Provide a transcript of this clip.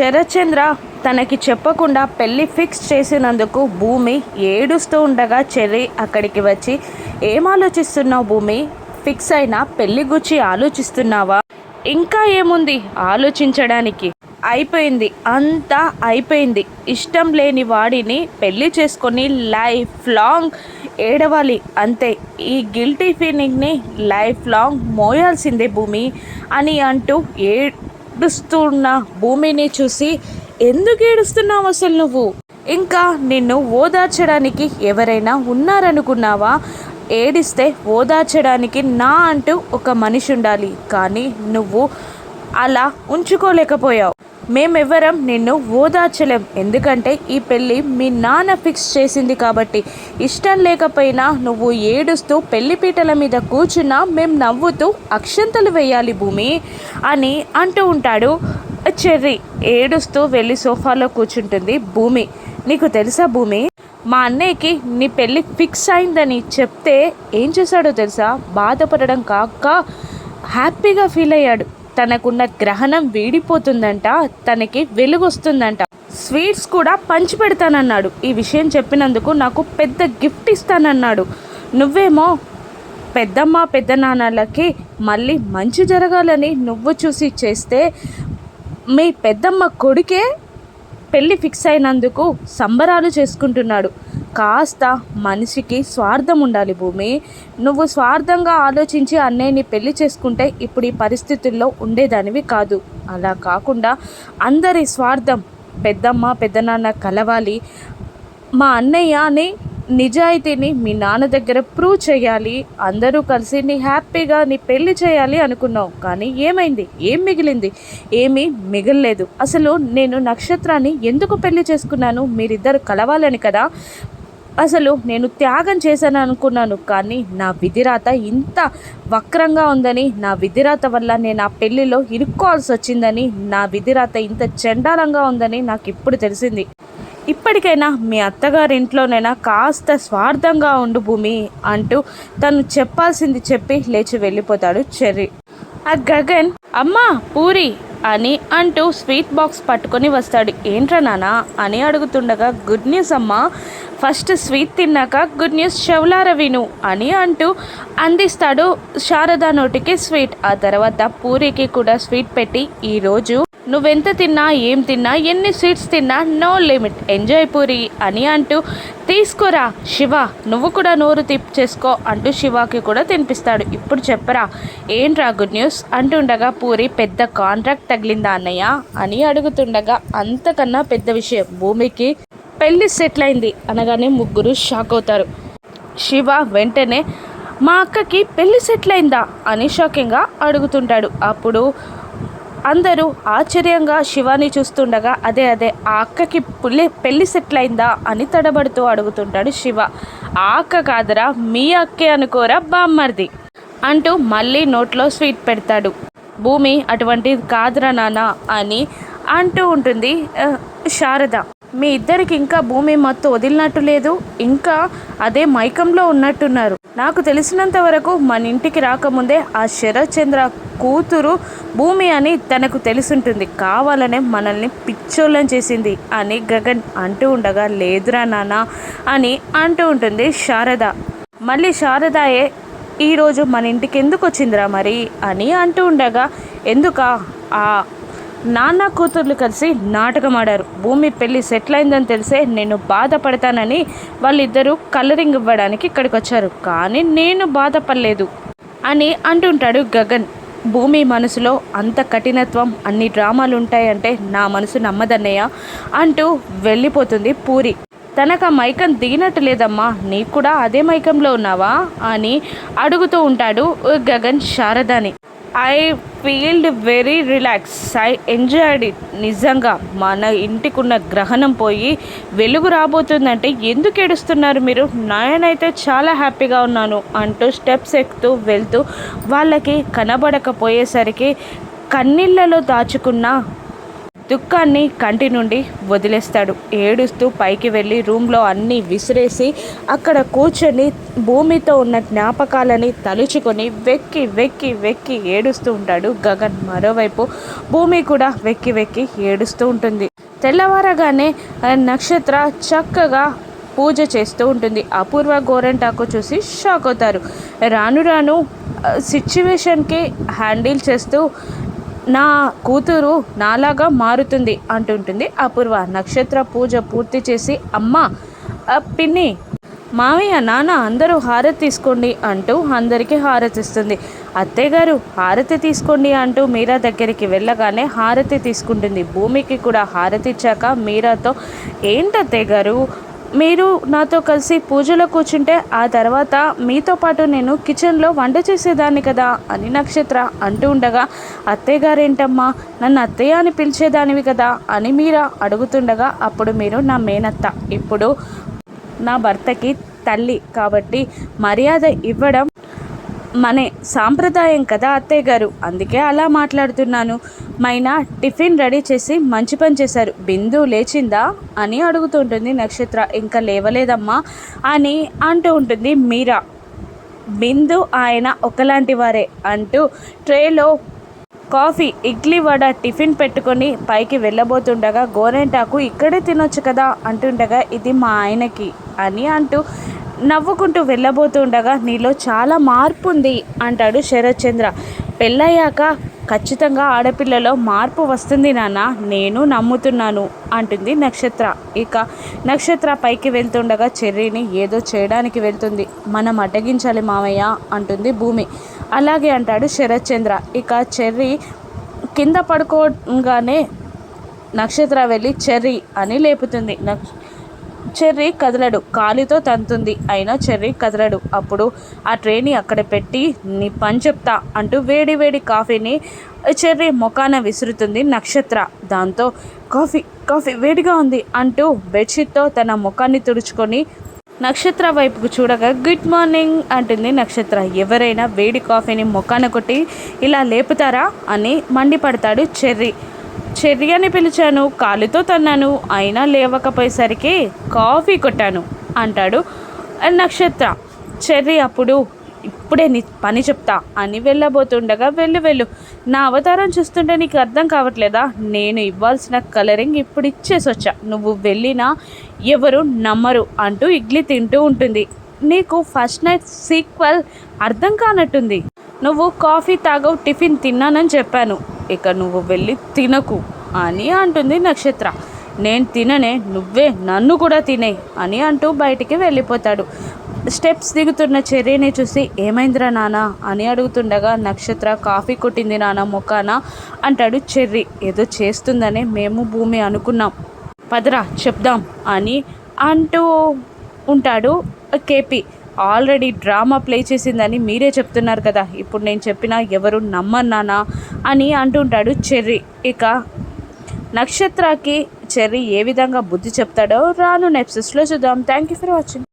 శరత్చంద్ర తనకి చెప్పకుండా పెళ్ళి ఫిక్స్ చేసినందుకు భూమి ఏడుస్తూ ఉండగా చెర్రి అక్కడికి వచ్చి ఏం ఆలోచిస్తున్నావు భూమి? ఫిక్స్ అయినా పెళ్ళి గుచ్చి ఆలోచిస్తున్నావా? ఇంకా ఏముంది ఆలోచించడానికి? అయిపోయింది అంతా అయిపోయింది. ఇష్టం లేని వాడిని పెళ్ళి చేసుకొని లైఫ్ లాంగ్ ఏడవాలి అంతే. ఈ గిల్టీ ఫీలింగ్ని లైఫ్ లాంగ్ మోయాల్సిందే భూమి అని అంటూ ఏ ఏడుస్తున్న భూమిని చూసి ఎందుకు ఏడుస్తున్నావు అసలు నువ్వు? ఇంకా నిన్ను ఓదార్చడానికి ఎవరైనా ఉన్నారనుకున్నావా? ఏడిస్తే ఓదార్చడానికి నా అంటూ ఒక మనిషి ఉండాలి. కానీ నువ్వు అలా ఉంచుకోలేకపోయావు. మేమెవ్వరం నిన్ను ఓదార్చలేం. ఎందుకంటే ఈ పెళ్ళి మీ నాన్న ఫిక్స్ చేసింది కాబట్టి. ఇష్టం లేకపోయినా నువ్వు ఏడుస్తూ పెళ్ళి పీటల మీద కూర్చున్నా మేము నవ్వుతూ అక్షంతలు వేయాలి భూమి అని అంటూ ఉంటాడు. చెర్రి ఏడుస్తూ వెళ్ళి సోఫాలో కూర్చుంటుంది భూమి. నీకు తెలుసా భూమి? మా అన్నయ్యకి నీ పెళ్ళి ఫిక్స్ అయిందని చెప్తే ఏం చేశాడో తెలుసా? బాధపడడం కాక హ్యాపీగా ఫీల్ అయ్యాడు. తనకున్న గ్రహణం వీడిపోతుందంట తనకి వెలుగొస్తుందంట. స్వీట్స్ కూడా పంచి పెడతానన్నాడు. ఈ విషయం చెప్పినందుకు నాకు పెద్ద గిఫ్ట్ ఇస్తానన్నాడు. నువ్వేమో పెద్దమ్మ పెద్దనాన్నలకి మళ్ళీ మంచి జరగాలని నువ్వు చూసి చేస్తే మీ పెద్దమ్మ కొడుకే పెళ్ళి ఫిక్స్ అయినందుకు సంబరాలు చేసుకుంటున్నాడు. కాస్త మనిషికి స్వార్థం ఉండాలి భూమి. నువ్వు స్వార్థంగా ఆలోచించి అన్నయ్యని పెళ్ళి చేసుకుంటే ఇప్పుడు ఈ పరిస్థితుల్లో ఉండేదానివి కాదు. అలా కాకుండా అందరి స్వార్థం పెద్దమ్మ పెద్దనాన్న కలవాలి. మా అన్నయ్యని నిజాయితీని మీ నాన్న దగ్గర ప్రూవ్ చేయాలి. అందరూ కలిసి నీ హ్యాపీగా నీ పెళ్ళి చేయాలి అనుకున్నావు. కానీ ఏమైంది? ఏం మిగిలింది? ఏమీ మిగలలేదు. అసలు నేను నక్షత్రాన్ని ఎందుకు పెళ్ళి చేసుకున్నాను? మీరిద్దరు కలవాలని కదా? అసలు నేను త్యాగం చేశాను అనుకున్నాను కానీ నా విధిరాత ఇంత వక్రంగా ఉందని నా విధిరాత వల్ల నేను ఆ పెళ్ళిలో ఇరుక్కోవాల్సి వచ్చిందని నా విధిరాత ఇంత చండాలంగా ఉందని నాకు ఇప్పుడు తెలిసింది. ఇప్పటికైనా మీ అత్తగారి ఇంట్లోనైనా కాస్త స్వార్థంగా ఉండు భూమి అంటూ తను చెప్పాల్సింది చెప్పి లేచి వెళ్ళిపోతాడు చెర్రీ. ఆ గగన్ అమ్మా పూరి అని అంటూ స్వీట్ బాక్స్ పట్టుకొని వస్తాడు. ఏంట్రా నానా అని అడుగుతుండగా గుడ్ న్యూస్ అమ్మా. ఫస్ట్ స్వీట్ తిన్నాక గుడ్ న్యూస్ చెవులార విను అని అంటూ అందిస్తాడు శారదా నోటికి స్వీట్. ఆ తర్వాత పూరికి కూడా స్వీట్ పెట్టి ఈరోజు నువ్వెంత తిన్నా ఏం తిన్నా ఎన్ని స్వీట్స్ తిన్నా నో లిమిట్ ఎంజాయ్ పూరి అని అంటూ తీసుకోరా శివ నువ్వు కూడా నోరు తిప్ చేసుకో అంటూ శివకి కూడా తినిపిస్తాడు. ఇప్పుడు చెప్పరా ఏంట్రా గుడ్ న్యూస్ అంటుండగా పూరి పెద్ద కాంట్రాక్ట్ తగిలిందా అన్నయ్య? అని అడుగుతుండగా అంతకన్నా పెద్ద విషయం భూమికి పెళ్ళి సెటిల్ అయింది అనగానే ముగ్గురు షాక్ అవుతారు. శివ వెంటనే మా అక్కకి పెళ్ళి సెటిల్ అయిందా? అని షాకింగ్గా అడుగుతుంటాడు. అప్పుడు అందరూ ఆశ్చర్యంగా శివాని చూస్తుండగా అదే అదే ఆ అక్కకి పుల్లి పెళ్ళి సెటిల్ అయిందా అని తడబడుతూ అడుగుతుంటాడు శివ. ఆ అక్క కాదరా మీ అక్కే అనుకోరా బామ్మర్ది అంటూ మళ్ళీ నోట్లో స్వీట్ పెడతాడు. భూమి అటువంటిది కాదురా నాన్న అని అంటూ ఉంటుంది శారద. మీ ఇద్దరికి ఇంకా భూమి మత్తు వదిలినట్టు లేదు. ఇంకా అదే మైకంలో ఉన్నట్టున్నారు. నాకు తెలిసినంత వరకు మన ఇంటికి రాకముందే ఆ శరత్చంద్ర కూతురు భూమి అని తనకు తెలిసుంటుంది. కావాలనే మనల్ని పిచ్చోళ్ళం చేసింది అని గగన్ అంటూ ఉండగా లేదురా నాన్న అని అంటూ ఉంటుంది శారద. మళ్ళీ శారదాయే ఈరోజు మన ఇంటికి ఎందుకు వచ్చిందిరా మరి? అని అంటూ ఉండగా ఎందుక? ఆ నాన్న కూతుర్లు కలిసి నాటకం ఆడారు భూమి పెళ్ళి సెటిల్ అయిందని తెలిసే నేను బాధపడతానని వాళ్ళిద్దరూ కలరింగ్ ఇవ్వడానికి ఇక్కడికి వచ్చారు కానీ నేను బాధపడలేదు అని అంటుంటాడు గగన్. భూమి మనసులో అంత కఠినత్వం అన్ని డ్రామాలు ఉంటాయంటే నా మనసు నమ్మదన్నయ్య అంటూ వెళ్ళిపోతుంది పూరి. తనకు ఆ మైకం దిగినట్టు లేదమ్మా నీకు కూడా అదే మైకంలో ఉన్నావా అని అడుగుతూ ఉంటాడు Gagan శారదాని. I feeled very relax I enjoyed it నిజంగా మన ఇంటికున్న గ్రహణం పోయి వెలుగు రాబోతుందంటే ఎందుకు ఏడుస్తున్నారు మీరు? నేనైతే చాలా హ్యాపీగా ఉన్నాను అంటూ స్టెప్స్ ఎక్కుతూ వెళ్తూ వాళ్ళకి కనబడకపోయేసరికి కన్నీళ్ళలో దాచుకున్న దుఃఖాన్ని కంటి నుండి వదిలేస్తాడు. ఏడుస్తూ పైకి వెళ్ళి రూమ్లో అన్నీ విసిరేసి అక్కడ కూర్చొని భూమితో ఉన్న జ్ఞాపకాలని తలుచుకొని వెక్కి వెక్కి వెక్కి ఏడుస్తూ ఉంటాడు. గగన్ మరోవైపు భూమి కూడా వెక్కి వెక్కి ఏడుస్తూ ఉంటుంది. తెల్లవారగానే నక్షత్ర చక్కగా పూజ చేస్తూ ఉంటుంది. అపూర్వ గోరంటాకు చూసి షాక్ అవుతారు. రాను రాను సిచ్యువేషన్కి హ్యాండిల్ చేస్తూ నా కూతురు నాలాగా మారుతుంది అంటుంటుంది. అపూర్వ నక్షత్ర పూజ పూర్తి చేసి అమ్మ ఆ, పిన్ని మావయ్య నాన్న అందరూ హారతి తీసుకోండి అంటూ అందరికీ హారతి ఇస్తుంది అత్తయ్య గారు హారతి తీసుకోండి అంటూ మీరా దగ్గరికి వెళ్ళగానే హారతి తీసుకుంటుంది. భూమికి కూడా హారతి ఇచ్చాక మీరాతో ఏంటత్తయ్య గారు మీరు నాతో కలిసి పూజలో కూర్చుంటే ఆ తర్వాత మీతో పాటు నేను కిచెన్లో వంట చేసేదాన్ని కదా అని నక్షత్ర అంటూ ఉండగా అత్తయ్య గారేంటమ్మా నన్ను అత్తయ్య అని పిలిచేదానివి కదా? అని మీరా అడుగుతుండగా అప్పుడు మీరు నా మేనత్త. ఇప్పుడు నా భర్తకి తల్లి కాబట్టి మర్యాద ఇవ్వడం మనే సాంప్రదాయం కదా అత్తయ్య గారు. అందుకే అలా మాట్లాడుతున్నాను. మైనా టిఫిన్ రెడీ చేసి మంచి పని చేశారు. బిందు లేచిందా? అని అడుగుతుంటుంది నక్షత్ర. ఇంకా లేవలేదమ్మా అని అంటూ ఉంటుంది మీరా. బిందు ఆయన ఒకలాంటి వారే అంటూ ట్రేలో కాఫీ ఇడ్లీ వడ టిఫిన్ పెట్టుకొని పైకి వెళ్ళబోతుండగా గోరెంటాకు ఇక్కడే తినొచ్చు కదా అంటుండగా ఇది మా ఆయనకి అని అంటూ నవ్వుకుంటూ వెళ్ళబోతుండగా నీలో చాలా మార్పు ఉంది అంటాడు శరత్ చంద్ర పెళ్ళయ్యాక ఖచ్చితంగా ఆడపిల్లలో మార్పు వస్తుంది నాన్న నేను నమ్ముతున్నాను అంటుంది నక్షత్ర. ఇక నక్షత్ర పైకి వెళ్తుండగా చెర్రీని ఏదో చేయడానికి వెళ్తుంది. మనం అడ్డగించాలి మామయ్య అంటుంది భూమి. అలాగే అంటాడు శరత్ చంద్ర ఇక చెర్రీ కింద పడుకోగానే నక్షత్ర వెళ్ళి చెర్రీ అని లేపుతుంది. నక్ష చెర్రీ కదలడు. కాలితో తంతుంది. అయినా చెర్రీ కదలడు. అప్పుడు ఆ ట్రేని అక్కడ పెట్టి నీ పని చెప్తా అంటూ వేడి వేడి కాఫీని చెర్రీ ముఖాన విసురుతుంది నక్షత్ర. దాంతో కాఫీ కాఫీ వేడిగా ఉంది అంటూ బెడ్షీట్తో తన ముఖాన్ని తుడుచుకొని నక్షత్ర వైపుకు చూడగా గుడ్ మార్నింగ్ అంటుంది నక్షత్ర. ఎవరైనా వేడి కాఫీని ముఖాన కొట్టి ఇలా లేపుతారా అని మండిపడతాడు చెర్రీ. చెర్రీ అని పిలిచాను కాలుతో తన్నాను. అయినా లేవకపోయేసరికి కాఫీ కొట్టాను అంటాడు నక్షత్ర. చెర్రీ అప్పుడు ఇప్పుడే నీ పని చెప్తా అని వెళ్ళబోతుండగా వెళ్ళు వెళ్ళు. నా అవతారం చూస్తుంటే నీకు అర్థం కావట్లేదా? నేను ఇవ్వాల్సిన కలరింగ్ ఇప్పుడు ఇచ్చేసి వచ్చా నువ్వు వెళ్ళినా ఎవరు నమ్మరు అంటూ ఇడ్లీ తింటూ ఉంటుంది. నీకు ఫస్ట్ నైట్ సీక్వెల్ అర్థం కానట్టుంది. నువ్వు కాఫీ తాగవు టిఫిన్ తిన్నానని చెప్పాను. ఇక నువ్వు వెళ్ళి తినకు అని అంటుంది నక్షత్ర. నేను తిననే నువ్వే నన్ను కూడా తినే అని అంటూ బయటికి వెళ్ళిపోతాడు. స్టెప్స్ దిగుతున్న చెర్రీని చూసి ఏమైందిరా నాన్న అని అడుగుతుండగా నక్షత్ర కాఫీ కొట్టింది నాన్న మొక్కాన అంటాడు చెర్రీ. ఏదో చేస్తుందనే మేము భూమి అనుకున్నాం. పదరా చెప్దాం అని అంటూ ఉంటాడు కేపీ. ఆల్రెడీ డ్రామా ప్లే చేసిందని మీరే చెప్తున్నారు కదా. ఇప్పుడు నేను చెప్పినా ఎవరు నమ్మన్నానా అని అంటుంటాడు చెర్రీ. ఇక నక్షత్రకి చెర్రీ ఏ విధంగా బుద్ధి చెప్తాడో రాను నెప్సెస్లో చూద్దాం. Thank you for watching